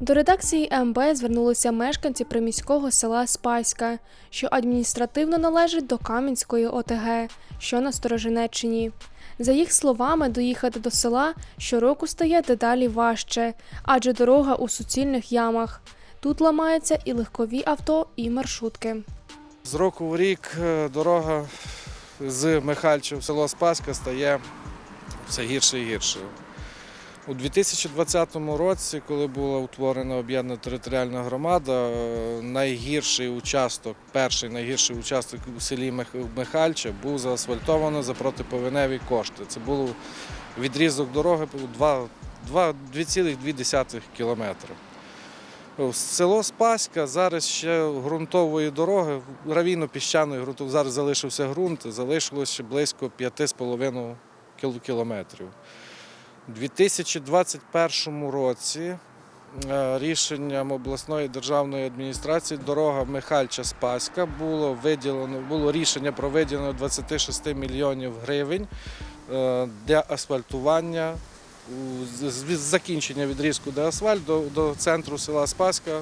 До редакції МБ звернулися мешканці приміського села Спаська, що адміністративно належить до Кам'янської ОТГ, що на Сторожинеччині. За їх словами, доїхати до села щороку стає дедалі важче, адже дорога у суцільних ямах. Тут ламаються і легкові авто, і маршрутки. З року в рік е, дорога з Михальча в село Спаська стає все гірше і гірше. У 2020 році, коли була утворена об'єднана територіальна громада, е, найгірший участок, перший найгірший участок у селі Мих- Михальча був заасфальтовано за протиповеневі кошти. Це був відрізок дороги був два- два- 2,2 кілометри. Село Спаська зараз ще ґрунтової дороги, гравійно-піщаної ґрунту, зараз залишився ґрунт, залишилося близько 5,5 кілометрів. У 2021 році е, рішенням обласної державної адміністрації дорога Михальча-Спаська було виділено, було рішення про виділення 26 мільйонів гривень е, для асфальтування закінчення відрізку де асфальт до, до центру села Спаська.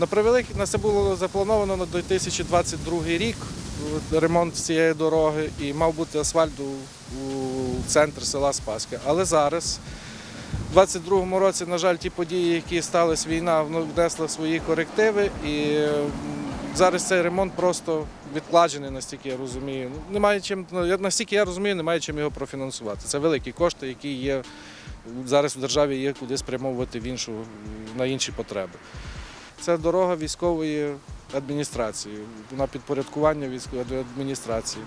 На превеликий на це було заплановано на 2022 рік ремонт цієї дороги і мав бути асфальт у центр села Спаська. Але зараз, у 2022 році, на жаль, ті події, які сталися, війна внесла свої корективи, і зараз цей ремонт просто відкладений, настільки я розумію. Ну, Немає чим, ну, настільки я розумію, немає чим його профінансувати. Це великі кошти, які є зараз в державі є куди спрямовувати в іншу, на інші потреби. Це дорога військової адміністрації, на підпорядкування військової адміністрації.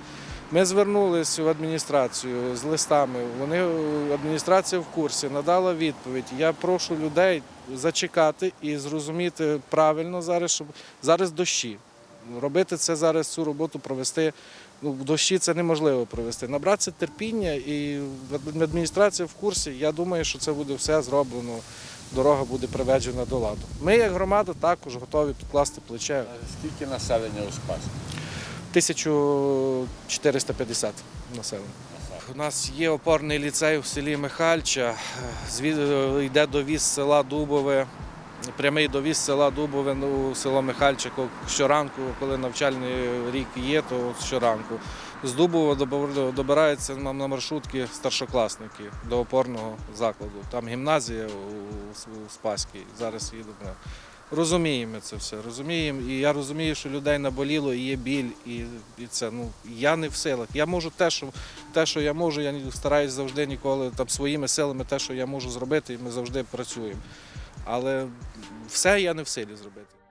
Ми звернулися в адміністрацію з листами. Вони адміністрація в курсі надала відповідь. Я прошу людей зачекати і зрозуміти правильно зараз, щоб зараз дощі. Робити це зараз цю роботу провести. Ну, в дощі це неможливо провести. Набратися терпіння і адміністрація в курсі. Я думаю, що це буде все зроблено. Дорога буде приведена до ладу. Ми, як громада, також готові підкласти плече. Скільки населення у Спасі? 1450 населення. У нас є опорний ліцей в селі Михальча. Йде довіз села Дубове, прямий довіз села Дубове ну, у село Михальча щоранку, коли навчальний рік є, то щоранку. З Дубова добираються на на маршрутки старшокласники до опорного закладу. Там гімназія у Спаській. Зараз їдемо. Розуміємо це все, розуміємо. І я розумію, що людей наболіло, і є біль, і, і це. Ну, я не в силах. Я можу те, що, те, що я можу, я стараюсь завжди ніколи там, своїми силами те, що я можу зробити, і ми завжди працюємо. Але все я не в силі зробити.